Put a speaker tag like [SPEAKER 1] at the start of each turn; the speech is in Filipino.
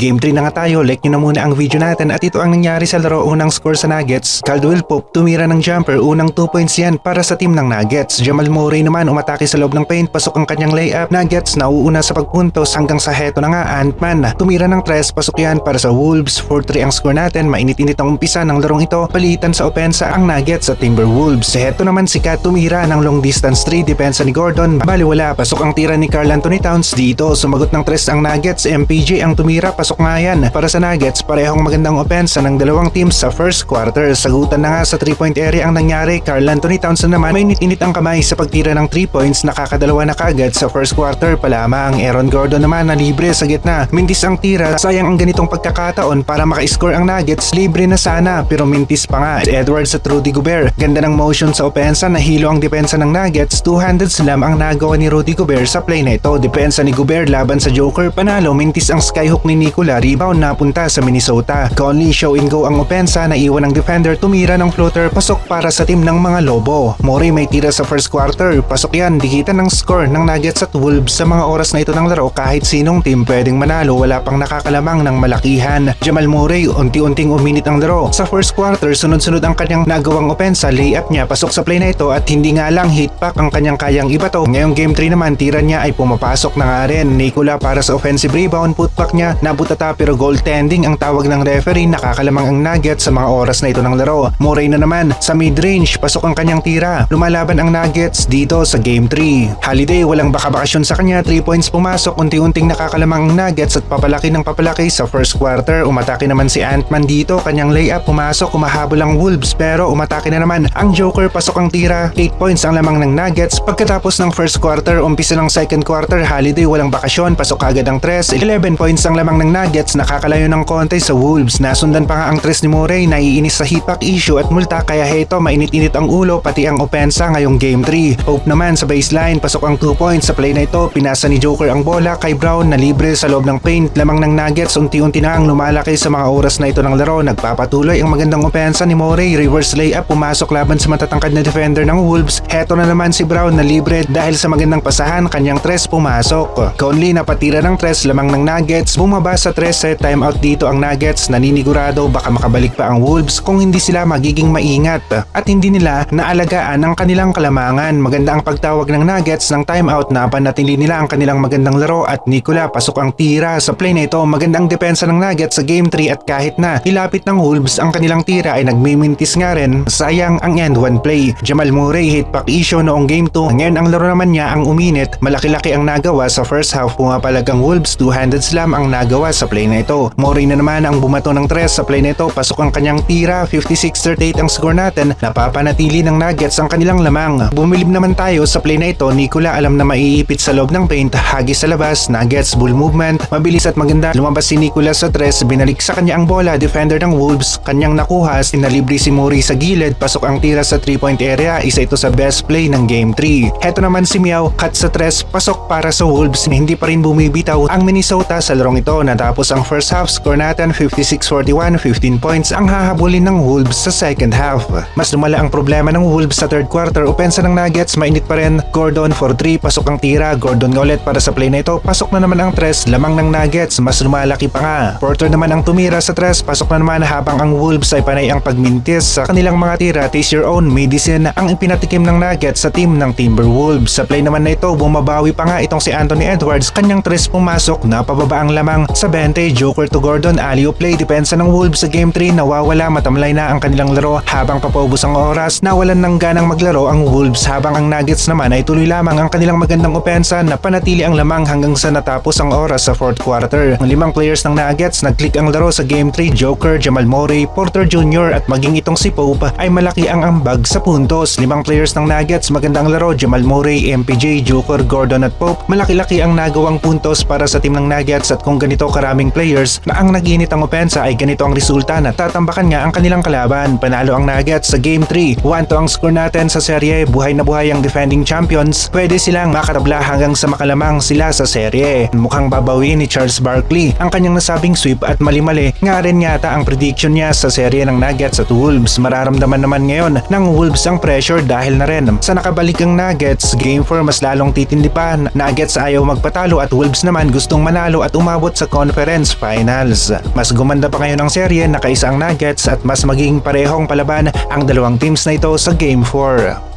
[SPEAKER 1] Game 3 na nga tayo, like nyo na muna ang video natin at ito ang nangyari sa laro unang score sa Nuggets. Caldwell Pope tumira ng jumper, unang 2 points yan para sa team ng Nuggets. Jamal Murray naman umatake sa loob ng paint, pasok ang kanyang layup. Nuggets nauuna sa pagpuntos hanggang sa heto na nga Ant-Man. Tumira ng 3, pasok yan para sa Wolves. 4-3 ang score natin, mainit-init ang umpisa ng larong ito. Palitan sa opensa ang Nuggets sa Timberwolves. Heto naman si Kat tumira ng long distance 3, depensa ni Gordon. Bali wala, pasok ang tira ni Carl Anthony Towns dito. Sumagot ng 3 ang Nuggets, MPJ ang tumira, pasok nga yan. Para sa Nuggets, parehong magandang opensa ng dalawang teams sa first quarter. Sagutan na nga sa 3-point area ang nangyari. Carl Anthony Towns na naman, mainit-init ang kamay sa pagtira ng 3 points, nakakadalawa na kagad sa first quarter pa lamang. Aaron Gordon naman na libre sa gitna. Mintis ang tira, sayang ang ganitong pagkakataon para maka-score ang Nuggets. Libre na sana, pero mintis pa nga. Edwards at Rudy Gobert. Ganda ng motion sa opensa, nahilo ang depensa ng Nuggets. Two-handed slam ang nagawa ni Rudy Gobert sa play na ito. Depensa ni Gobert laban sa Joker, panalo, mintis ang skyhook ni Nikola, rebound napunta sa Minnesota. Conley show and go ang opensa, naiwan ng defender, tumira ng floater, pasok para sa team ng mga Lobo. Mori may tira sa first quarter, pasok yan, dikitan ng score ng Nuggets at Wolves sa mga oras na ito ng laro kahit sinong team pwedeng manalo, wala pang nakakalamang ng malakihan. Jamal Murray, unti-unting uminit ang laro. Sa first quarter, sunod-sunod ang kanyang nagawang opensa, layup niya, pasok sa play na ito at hindi nga lang hit pack ang kanyang kayang ibato. Ngayong game 3 naman, tira niya ay pumapasok na nga rin. Nikola para sa offensive rebound, putback niya, nabutata pero goaltending ang tawag ng referee, nakakalamang ang Nuggets sa mga oras na ito ng laro. Murray na naman, sa mid-range, pasok ang kanyang tira. Lumalaban ang Nuggets dito sa game 3. Holiday, walang bakabakasyon sa kanya, 3 points pumasok, unti-unting nakakalamang ang Nuggets at papalaki ng papalaki sa first quarter. Umatake naman si Ant-Man dito, kanyang layup pumasok, umahabol ang Wolves pero umatake na naman ang Joker, pasok ang tira, 8 points ang lamang ng Nuggets. Pagkatapos ng first quarter, umpisa ng second quarter, Holiday walang bakasyon, pasok agad ang 3, 11 points ang lamang ng Nuggets, nakakalayo ng konti sa Wolves. Nasundan pa nga ang 3 ni Murray, naiinis sa hitback issue at multa kaya heto mainit-init ang ulo pati ang opensa ngayong game 3. Hope naman sa baseline, pasok ang 2 points sa play na ito, pinasa ni Joker ang bola kay Brown na libre sa loob ng paint. Lamang ng Nuggets, unti-unti na ang lumalaki sa mga oras na ito ng laro. Nagpapatuloy ang magandang opensa ni Murray, reverse layup, pumasok laban sa matatangkad na defender ng Wolves. Heto na naman si Brown na libre dahil sa magandang pasahan, kanyang 3 pumasok. Conley napatira ng 3 lamang ng Nuggets, bumaba sa 3 set timeout dito ang Nuggets, naninigurado baka makabalik pa ang Wolves kung hindi sila magiging maingat at hindi nila naalagaan ang kanilang kalamangan. Maganda ang pagtawag ng Nuggets ng timeout na panatili nila ang kanilang magandang laro at Nikola pasok ang tira sa play na ito. Magandang depensa ng Nuggets sa game 3 at kahit na ilapit ng Wolves ang kanilang tira ay nagmimintis nga rin. Sayang ang end one play. Jamal Murray hit back issue noong game 2. Ngayon ang laro naman niya ang uminit. Malaki-laki ang nagawa sa first half. Pumapalag ang Wolves two-handed slam ang nagawa sa play na ito. Murray na naman ang bumato ng 3 sa play na ito. Pasok ang kanyang tira. 56-38 ang score natin. Napapanatili ng Nuggets ang kanilang lamang. Bumilib naman tayo sa play na ito. Nikola alam na maiipit sa loob ng paint. Hagis sa labas. Nuggets bull movement. Mabilis at maganda. Lumabas si Nikola sa 3. Binalik sa kanya ang bola. Defender ng Wolves. Kanyang nakuha. Sinalibre si Murray sa gilid. Pasok ang tira sa 3-point area. Isa ito sa best play ng game 3. Heto naman si Miao. Cut sa 3. Pasok para sa Wolves. Hindi pa rin bumibitaw ang Minnesota sa larong ito. Natapos ang first half. Score natin 56-41. 15 points ang hahabulin ng Wolves sa second half. Mas lumala ang problema ng Wolves sa third quarter. Opensa ng Nuggets, mainit pa rin. Gordon for 3, pasok ang tira. Gordon nga ulit para sa play na ito. Pasok na naman ang 3, lamang ng Nuggets, mas lumalaki pa nga. Porter naman ang tumira sa 3, pasok na naman habang ang Wolves ay panay ang pagmintis sa kanilang mga tira. Taste your own medicine ang ipinatikim ng Nuggets sa team ng Timberwolves. Sa play naman na ito, bumabawi pa nga itong si Anthony Edwards. Kanyang 3 pumasok, napababa ang lamang sa 20. Joker to Gordon, alley play. Depensa ng Wolves sa game 3, nawawala, matamlay na ang kanilang laro habang papaubos ang oras, nawalan ng ganang maglaro ang Wolves habang ang Nuggets naman ay tuloy lamang ang kanilang magandang opensa na panatili ang lamang hanggang sa natapos ang oras sa fourth quarter. Ang limang players ng Nuggets nag-click ang laro sa Game 3, Joker, Jamal Murray, Porter Jr. at maging itong si Pope ay malaki ang ambag sa puntos. Limang players ng Nuggets magandang laro, Jamal Murray, MPJ, Joker, Gordon at Pope. Malaki-laki ang nagawang puntos para sa team ng Nuggets at kung ganito karaming players na ang nag-init ang opensa ay ganito ang resulta na tatambakan nga ang kanilang kalaban. Panalo ang Nuggets sa Game 3. 1 to ang score natin sa serye. Buhay na buhay ang defending champions. Pwede silang makatabla hanggang sa makalamang sila sa serye. Mukhang babawi ni Charles Barkley ang kanyang nasabing sweep at mali-mali nga rin yata ang prediction niya sa serye ng Nuggets at Wolves. Mararamdaman naman ngayon ng Wolves ang pressure dahil na rin sa nakabalik ang Nuggets. Game 4 mas lalong titindi pa. Nuggets ayaw magpatalo at Wolves naman gustong manalo at umabot sa Conference Finals. Mas gumanda pa ngayon ang serye, nakaisa ang Nuggets at mas magiging parehong palaban ang dalawang teams na ito sa Game 4.